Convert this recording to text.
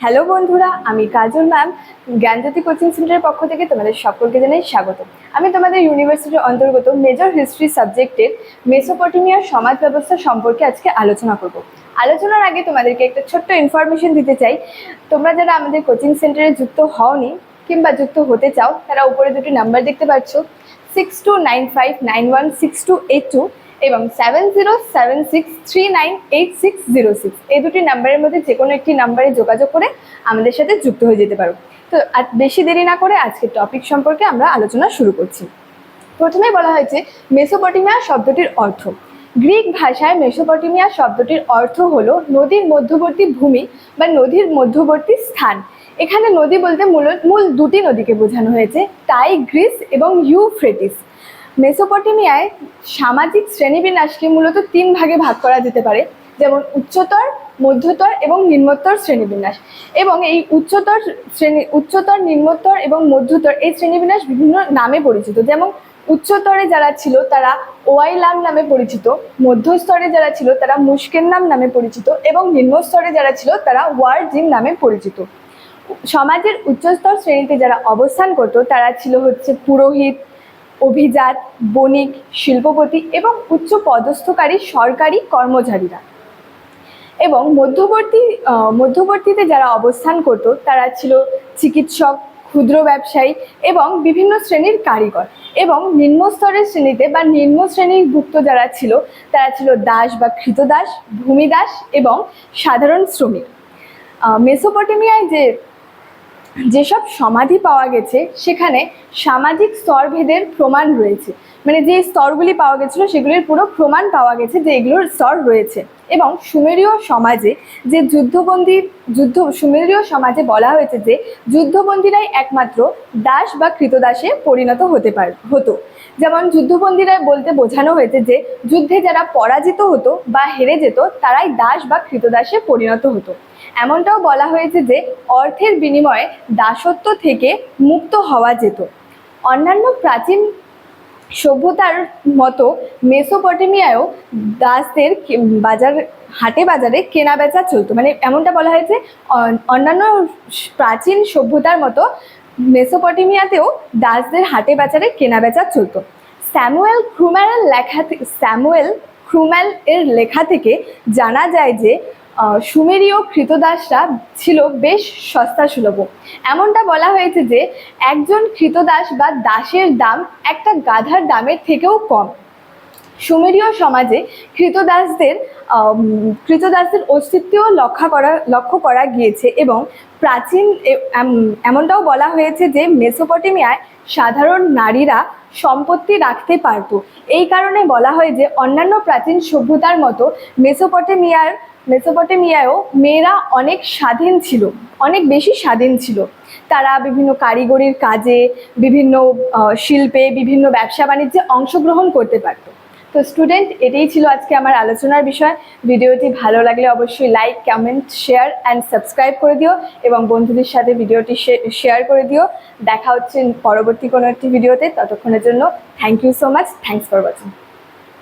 Hello বন্ধুরা, আমি কাজল ma'am, জ্ঞানজ্যোতি coaching সেন্টারের পক্ষ থেকে তোমাদের সকলকে জানাই স্বাগত। আমি তোমাদের ইউনিভার্সিটির অন্তর্গত মেজর হিস্ট্রি সাবজেক্টের মেসোপটেমিয়ার সমাজ ব্যবস্থা সম্পর্কে আজকে আলোচনা করব। আলোচনার আগে তোমাদেরকে একটা ছোট্ট ইনফরমেশন দিতে চাই। তোমরা যারা আমাদের কোচিং সেন্টারে যুক্ত হওনি কিংবা যুক্ত হতে চাও, তারা উপরে দুটি নাম্বার দেখতে পাচ্ছ six two nine five nine one six two eight two এবং seven zero seven six three nine eight six zero six এই দুটি নাম্বারের মধ্যে যে কোনো একটি নাম্বারে যোগাযোগ করে আমাদের সাথে যুক্ত হয়ে যেতে পারো। তো আর বেশি দেরি না করে আজকের টপিক সম্পর্কে আমরা আলোচনা শুরু করছি। প্রথমে বলা হয়েছে, মেসোপটেমিয়া শব্দটির অর্থ। গ্রিক ভাষায় মেসোপটেমিয়া শব্দটির অর্থ হলো নদীর মধ্যবর্তী ভূমি বা নদীর মধ্যবর্তী স্থান। এখানে নদী বলতে মূল মূল দুটি নদীকে বোঝানো হয়েছে টাই গ্রিস এবং ইউফ্রেটিস। মেসোপটেমিয়ায় সামাজিক শ্রেণীবিন্যাসকে মূলত তিন ভাগে ভাগ করা যেতে পারে, যেমন উচ্চতর, মধ্যতর এবং নিম্নতর শ্রেণীবিন্যাস। এবং এই উচ্চতর শ্রেণি, উচ্চতর নিম্নতর এবং মধ্যতর এই শ্রেণীবিন্যাস বিভিন্ন নামে পরিচিত। যেমন উচ্চতরে যারা ছিল তারা ওয়াইলাম নামে পরিচিত মধ্যস্তরে যারা ছিল তারা মুস্কেন নাম নামে পরিচিত এবং নিম্নস্তরে যারা ছিল তারা ওয়ার ওয়ার্জিন নামে পরিচিত। সমাজের উচ্চস্তর শ্রেণীতে যারা অবস্থান করত তারা ছিল হচ্ছে পুরোহিত অভিজাত, বণিক, শিল্পপতি এবং উচ্চ পদস্থকারী সরকারি কর্মচারীরা। এবং মধ্যবর্তী মধ্যবর্তীতে যারা অবস্থান করত, তারা ছিল চিকিৎসক, ক্ষুদ্র ব্যবসায়ী এবং বিভিন্ন শ্রেণির কারিগর এবং নিম্ন স্তরের শ্রেণীতে বা নিম্ন শ্রেণির ভুক্ত যারা ছিল, তারা ছিল দাস বা কৃতদাস, ভূমিদাস এবং সাধারণ শ্রমিক। মেসোপটেমিয়ায় যে যেসব সমাধি পাওয়া গেছে, সেখানে সামাজিক স্তরভেদের প্রমাণ রয়েছে। মানে যে স্তরগুলি পাওয়া গেছিল, সেগুলির পুরো প্রমাণ পাওয়া গেছে যে এগুলোর স্তর রয়েছে। এবং সুমেরীয় সমাজে যে যুদ্ধবন্দী, যুদ্ধ, সুমেরীয় সমাজে বলা হয়েছে যে যুদ্ধবন্দীরাই একমাত্র দাস বা কৃতদাসে পরিণত হতে পার, হতো। যেমন যুদ্ধবন্দীরা বলতে বোঝানো হয়েছে যে, যুদ্ধে যারা পরাজিত হতো বা হেরে যেত, তারাই দাস বা কৃতদাসে পরিণত হতো। এমনটাও বলা হয়েছে যে, অর্থের বিনিময়ে দাসত্ব থেকে মুক্ত হওয়া যেত। অন্যান্য প্রাচীন সভ্যতার মতো মেসোপটেমিয়ায়ও দাসদের বাজার, হাটে বাজারে কেনা বেচা চলতো। মানে এমনটা বলা হয়েছে অন্যান্য প্রাচীন সভ্যতার মতো মেসোপটেমিয়াতেও দাসদের হাটে বাজারে কেনা বেচা চলত। স্যামুয়েল ক্রুম্যারের লেখা স্যামুয়েল ক্রুম্যাল এর লেখা থেকে জানা যায় যে সুমেরীয় কৃতদাসরা ছিল বেশ সস্তা সুলভ। এমনটা বলা হয়েছে যে, একজন কৃতদাস বা দাসের দাম একটা গাধার দামের থেকেও কম। সুমেরীয় সমাজে কৃতদাসদের কৃতদাসদের অস্তিত্বও লক্ষ্য করা লক্ষ্য করা গিয়েছে এবং প্রাচীন এমনটাও বলা হয়েছে যে মেসোপটেমিয়ায় সাধারণ নারীরা সম্পত্তি রাখতে পারত। এই কারণে বলা হয় যে অন্যান্য প্রাচীন সভ্যতার মতো মেসোপটেমিয়ার, মেসোপটেমিয়ায়ও মেয়েরা অনেক স্বাধীন ছিল, অনেক বেশি স্বাধীন ছিল। তারা বিভিন্ন কারিগরির কাজে, বিভিন্ন শিল্পে বিভিন্ন ব্যবসা বাণিজ্যে অংশগ্রহণ করতে পারত। তো স্টুডেন্ট এটাই ছিল আজকে আমার আলোচনার বিষয়। ভিডিওটি ভালো লাগলে অবশ্যই like comment share and subscribe করে দিও এবং বন্ধুদের সাথে ভিডিওটি শেয়ার করে দিও। দেখা হচ্ছে পরবর্তী কোনো একটি ভিডিওতে। ততক্ষণের জন্য thank you so much thanks for watching